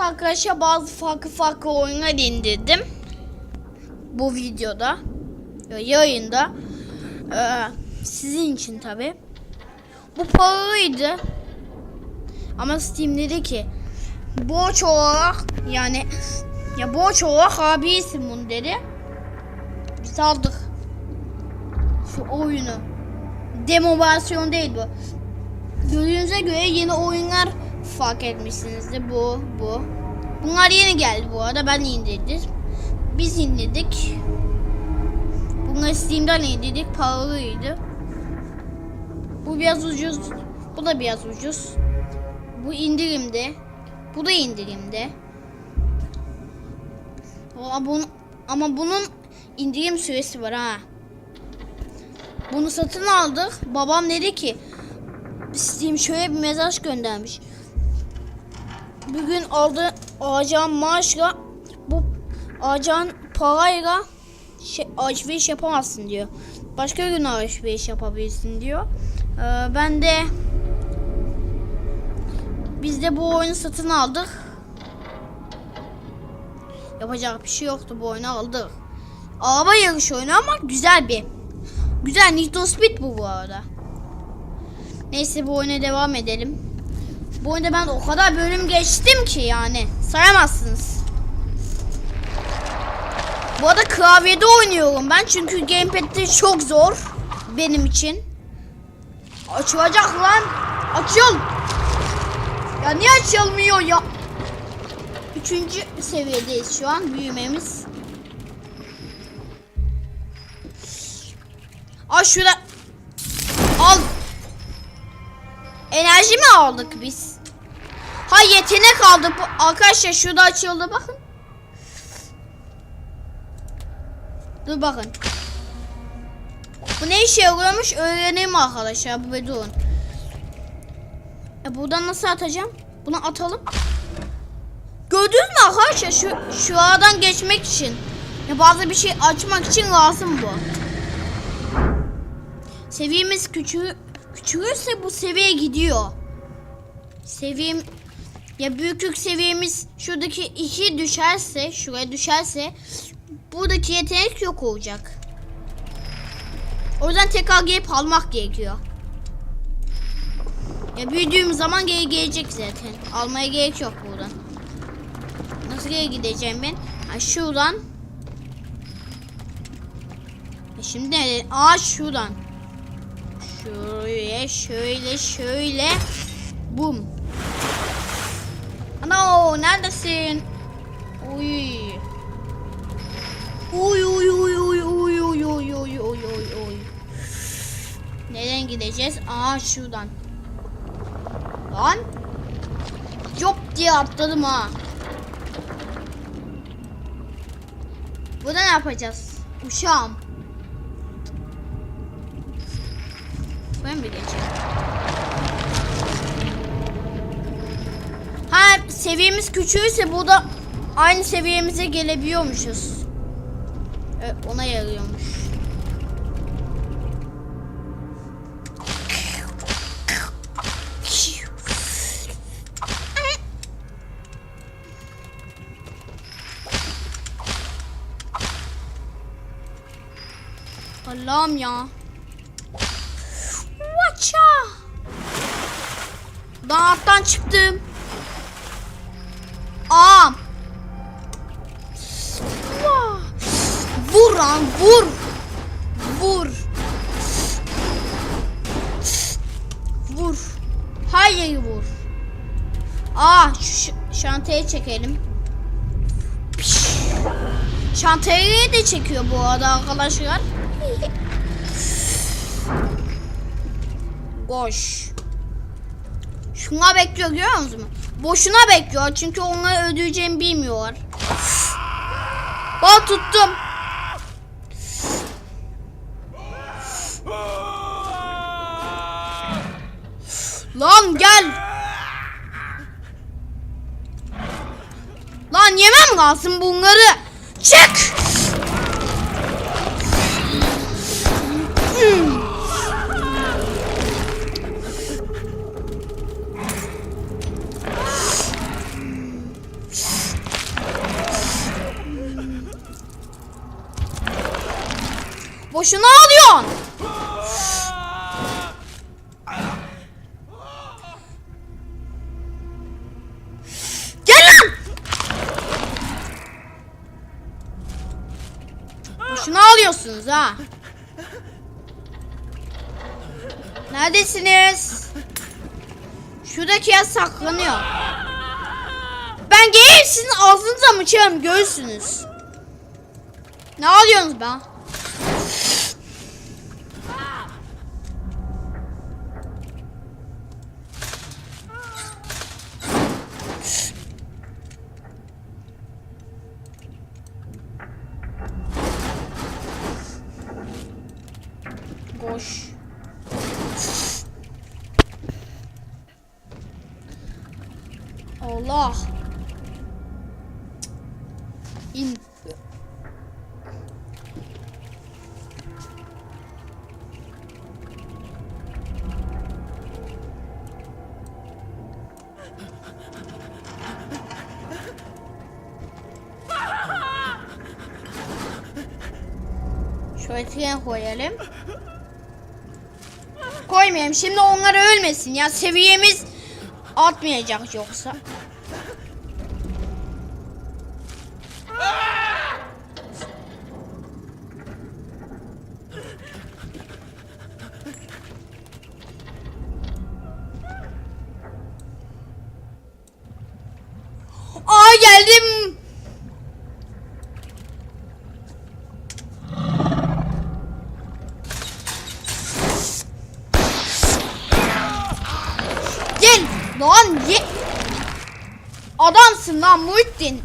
Evet arkadaşlar bazı farklı farklı oyunlar indirdim. Bu videoda. ya- Yayında. Ee, sizin için tabi. Bu pahalıydı. Ama Steam dedi ki borç olarak yani ya borç olarak abisin bunu dedi. Biz aldık. Şu oyunu. Demo versiyon değil bu. Gördüğünüze göre yeni oyunlar fark etmişsinizdir. Bu, bu. Bunlar yeni geldi bu arada. Ben indirdim. Biz indirdik. Bunları Steam'den indirdik. Pahalıydı. Bu biraz ucuz. Bu da biraz ucuz. Bu indirimde. Bu da indirimde. Ama bunun, ama bunun indirim süresi var ha. Bunu satın aldık. Babam dedi ki Steam şöyle bir mesaj göndermiş. Bugün aldı alacağım maaşla bu alacağın parayla şey, alışveriş yapamazsın diyor. Başka gün alışveriş yapabilirsin diyor. Ee, ben de biz de bu oyunu satın aldık. Yapacak bir şey yoktu bu oyunu aldık. Araba yarış oyunu ama güzel bir. Güzel Need Speed bu bu arada. Neyse bu oyuna devam edelim. Bu oyunda ben o kadar bölüm geçtim ki yani. Sayamazsınız. Bu arada klavyede oynuyorum ben çünkü gamepad'de çok zor benim için. Açılacak lan. Açıl. Ya niye açılmıyor ya? Üçüncü seviyedeyiz şu an büyümemiz. Al şurada. Enerji mi aldık biz? Ha yetenek aldık. Arkadaşlar şurada açıldı bakın. Dur bakın. Bu ne işe yarıyormuş öğreneyim arkadaşlar. Bu durun. E buradan nasıl atacağım? Bunu atalım. Gördünüz mü arkadaşlar şu, şu aradan geçmek için. Ya bazı bir şey açmak için lazım bu. Seviyemiz küçü küçülürse bu seviye gidiyor. Seviyem ya büyüklük seviyemiz şuradaki iki düşerse, şuraya düşerse buradaki yetenek yok olacak. O yüzden tekrar gelip almak gerekiyor. Ya büyüdüğüm zaman geri gelecek zaten. Almaya gerek yok buradan. Nasıl geri gideceğim ben? Ha şuradan. E şimdi nereye? Aa şuradan. Şöyle şöyle şöyle. Bum. Ana neredesin? Uy. Uy uy uy uy uy uy uy uy uy uy uy. Nereden gideceğiz? Aa şuradan. Lan. Yok diye atladım ha. Burada ne yapacağız? Uşağım. Ben mi geçeyim? Ha seviyemiz küçülürse burada aynı seviyemize gelebiliyormuşuz. Evet, ona yarıyormuş. Allah'ım ya. Ben alttan çıktım. Aa. Vur lan vur. Vur. Vur. Hayır vur. Aa şu ş- şantayı çekelim. Şantayı de çekiyor bu arada arkadaşlar. Koş. Şuna bekliyor görüyor musunuz? Boşuna bekliyor çünkü onları ödeyeceğimi bilmiyorlar. Bak tuttum. Lan gel. Lan yemem lazım bunları. Çık. Boşuna alıyorsun. Gel lan. Boşuna alıyorsunuz ha. Neredesiniz? Şuradaki ya saklanıyor. Ben gelip sizin ağzınıza mı çığırım göğsünüz. Ne alıyorsunuz be? Şöyle tren koyalım. Koymayayım. Şimdi onlar ölmesin ya. Seviyemiz atmayacak yoksa. Aa geldim. Gel lan ye. Adamsın lan Muhittin.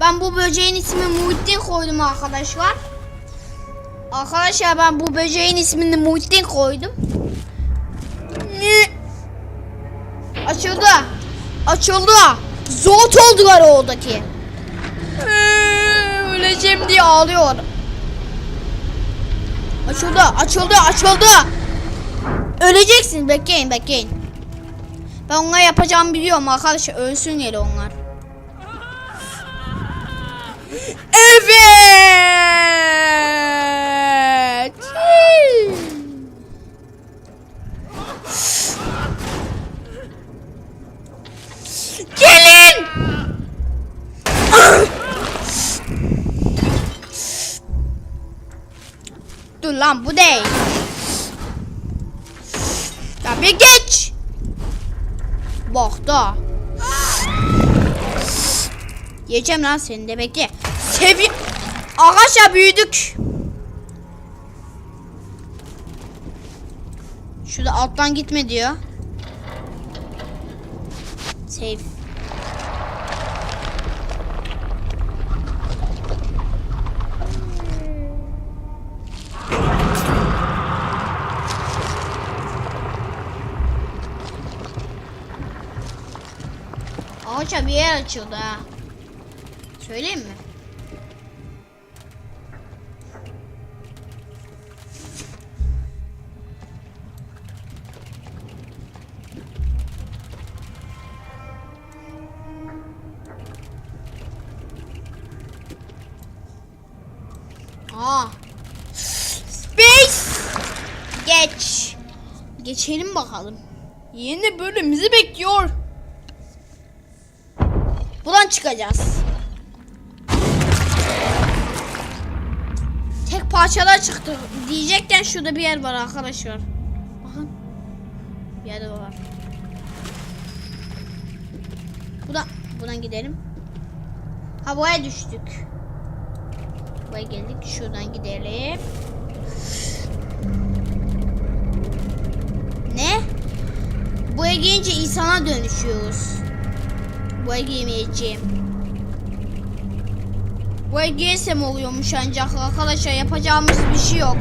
Ben bu böceğin ismini Muhittin koydum arkadaşlar. Arkadaşlar ben bu böceğin ismini Muhittin koydum. Açıldı. Açıldı. Zot oldular oradaki. Ee, Öleceğim diye ağlıyor. Açıldı, açıldı, açıldı. Öleceksin. Bekleyin, bekleyin. Ben onlara yapacağımı biliyorum arkadaşlar. Ölsün yeri onlar. Evet. Gelin. Dur lan bu değil. Ya bir geç. Bak da. Yiyeceğim lan seni de bekle. Sevi... Arkadaşlar büyüdük. Şurada alttan gitme diyor. Save. Ağaça bir yer açıldı ha. Söyleyeyim mi? Aa. Space. Geç. Geçelim bakalım. Yeni bölüm bizi bekliyor. Buradan çıkacağız. Tek parçalar çıktı. Diyecekken şurada bir yer var arkadaşlar. Bakın. Bir yer var. Buradan, buradan gidelim. Ha buraya düştük. Buraya geldik. Şuradan gidelim. Ne? Buraya gelince insana dönüşüyoruz. Buraya giymeyeceğim. Buraya giysem oluyormuş ancak arkadaşlar yapacağımız bir şey yok.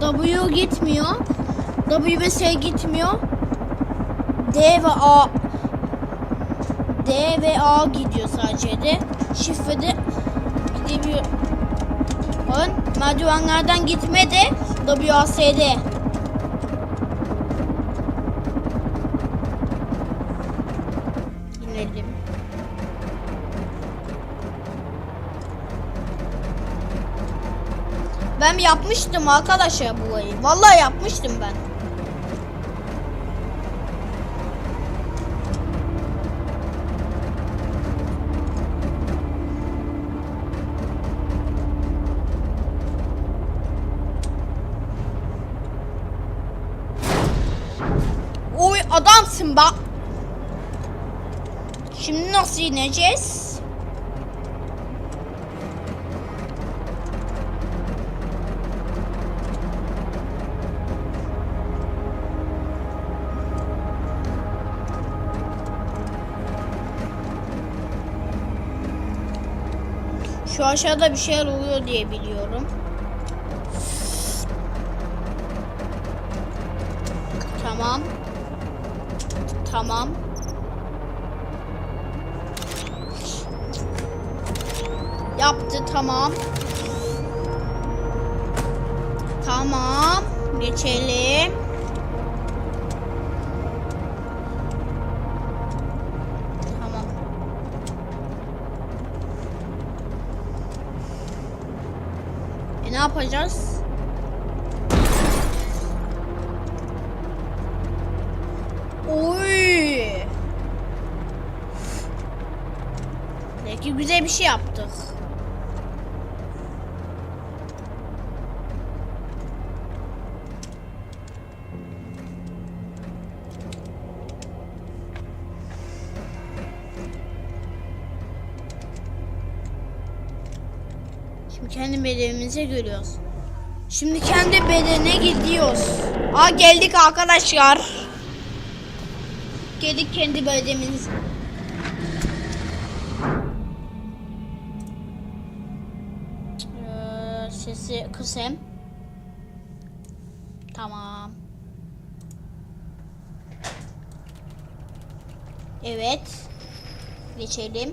W gitmiyor. W ve S gitmiyor. D ve A D ve A gidiyor sadece de. Shift de gidebiliyor. Bakın merdivenlerden gitme de WASD. Ben yapmıştım arkadaşlar bu ayı. Vallahi yapmıştım ben. Oy adamsın bak. Şimdi nasıl ineceğiz? Şu aşağıda bir şeyler oluyor diye biliyorum. Tamam. Tamam. Yaptı tamam. Tamam. Geçelim. Yapacağız? Oy. Belki güzel bir şey yaptık. Şimdi kendi bedenimize görüyoruz. Şimdi kendi bedene gidiyoruz. Aa geldik arkadaşlar. Geldik kendi bedenimize. Ee, sesi kısayım. Tamam. Evet. Geçelim.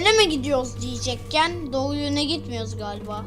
Yöne mi gidiyoruz diyecekken doğu yöne gitmiyoruz galiba.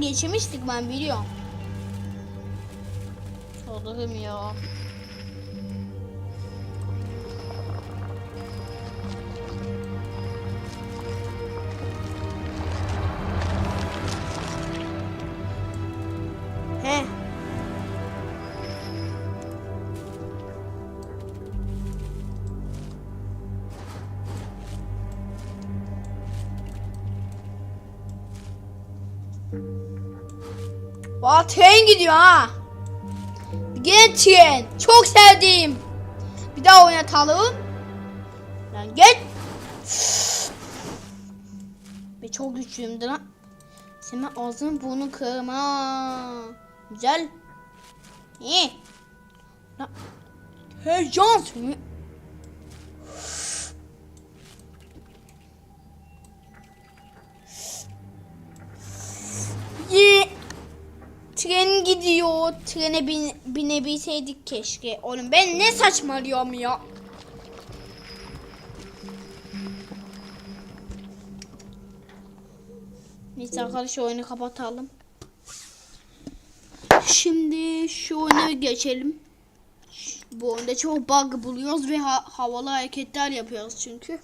Geçmiştik ben biliyorum. Allah'ım ya. Valla tren gidiyor ha. Gene. Çok sevdiğim. Bir daha oynatalım. Lan gel. Ve çok güçlüyümdür lan. Senin ağzını burnunu kırarım ha. Güzel. İyi. Lan. Heyecan. Tren gidiyor. Trene bin, binebilseydik keşke. Oğlum ben ne saçmalıyorum ya. Neyse arkadaşlar oyunu kapatalım. Şimdi şu oyuna geçelim. Bu oyunda çok bug buluyoruz ve ha- havalı hareketler yapıyoruz çünkü.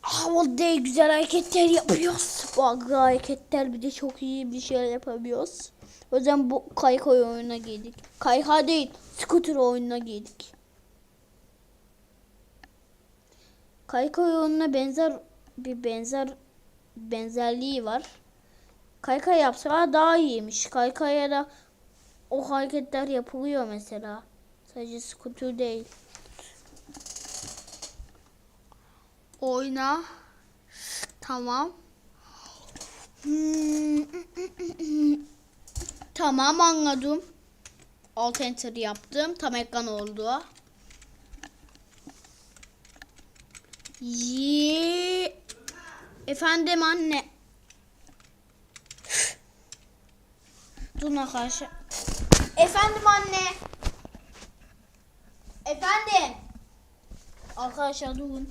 Havalı değil güzel hareketler yapıyoruz. Bug'lı hareketler bir de çok iyi bir şey yapabiliyoruz. O yüzden bu kaykay oyununa girdik. Kayha değil, scooter oyununa girdik. Kaykay oyununa benzer bir benzer benzerliği var. Kaykay yapsalar daha iyiymiş. Kaykaya da o hareketler yapılıyor mesela. Sadece scooter değil. Oyna. Tamam. Tamam anladım. Alt enter yaptım. Tam ekran oldu. Ye Efendim anne. Dur arkadaşlar. Efendim anne. Efendim. Arkadaşlar durun.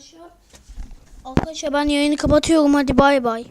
Arkadaşlar. Arkadaşlar ben yayını kapatıyorum hadi bay bay.